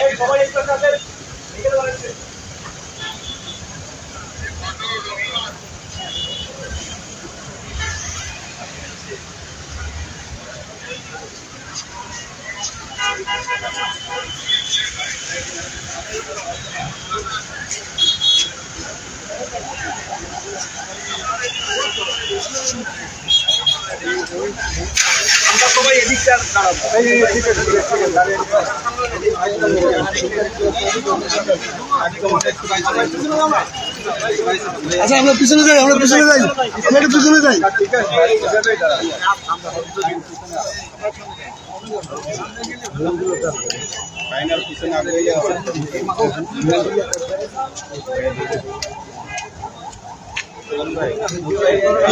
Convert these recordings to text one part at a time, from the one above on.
এই সবাই একটু সাথে নিয়ে আচ্ছা আমরা পিছনে যাই, আমরা পিছনে যাই। আমরা একটু পিছনে যাই।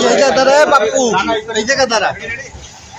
জায়গা দাঁড়া বাপু। এই জায়গা দাঁড়া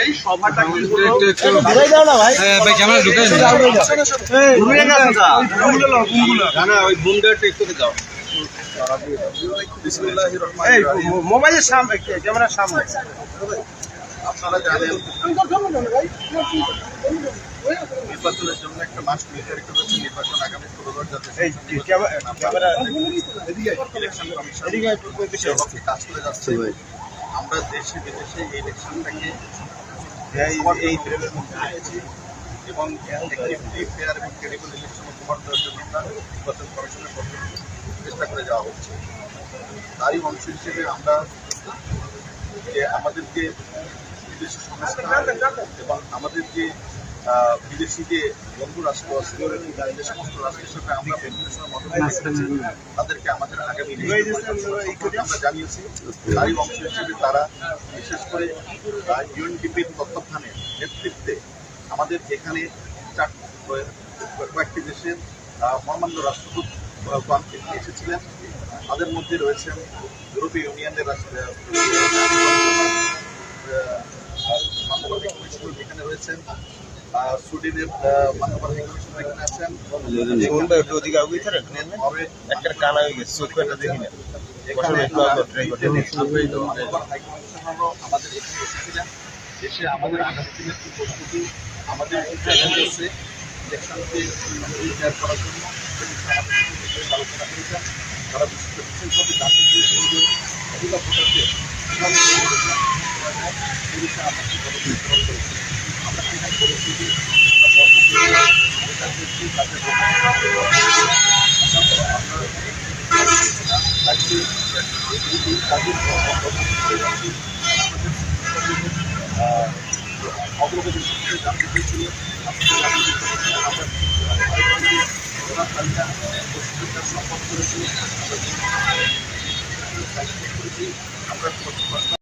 এই সভাটা কি হলো? ঘুরে গেছে যা। না, না, ওই বুমদারটা একটু যাও। এই, মো- মোবাইলের সামনে ক্যামেরার সামনে আপনারা জানেন একটা মাস নির্ধারিত হচ্ছে নির্বাচন ক্যামেরা কাজ করে যাচ্ছে আমরা দেশে বিদেশে এই ইলেকশনটাকে এই ফ্রেমের মধ্যে রেখেছি এবং একটি ফেয়ার এবং ক্রেডিবল ইলেকশন উপহার দেওয়ার জন্য আমরা নির্বাচন কমিশনের পক্ষ চেষ্টা করে যাওয়া হচ্ছে। তারই অংশ হিসেবে আমরা যে আমাদেরকে বিদেশি সংস্থা এবং আমাদের যে বিদেশি যে বন্ধু রাষ্ট্র আছে যে সমস্ত রাষ্ট্রের সঙ্গে আমরা তাদেরকে আমাদের আগামী আমরা জানিয়েছি। তারই অংশ হিসেবে তারা বিশেষ করে ইউএনডিপির তত্ত্বাবধানে নেতৃত্বে আমাদের এখানে কয়েকটি দেশের আহ, মহামান্য রাষ্ট্রদূত এসেছিলেন। তাদের মধ্যে রয়েছেন ইউরোপীয় ইউনিয়নের রাষ্ট্র মানবাধিক রয়েছেন আহ, মানবাধিক কমিশনার এখানে আছেন। একটু ওদিকে আগুই থাকেন একটা কানা হয়ে গেছে চোখ একটা দেখি না এখানে একটু আগে try করতে হবে। মানবার হাই কমিশনারও আমাদের এসে আমাদের আগামী দিনের কি প্রস্তুতি আমাদের আছে ইলেকশনকে করার জন্য আলোচনা করেছেন তারা বিশেষ বিশেষভাবে ভোটারদের পরিস্থিতি অগ্রগতি ছিল আমরা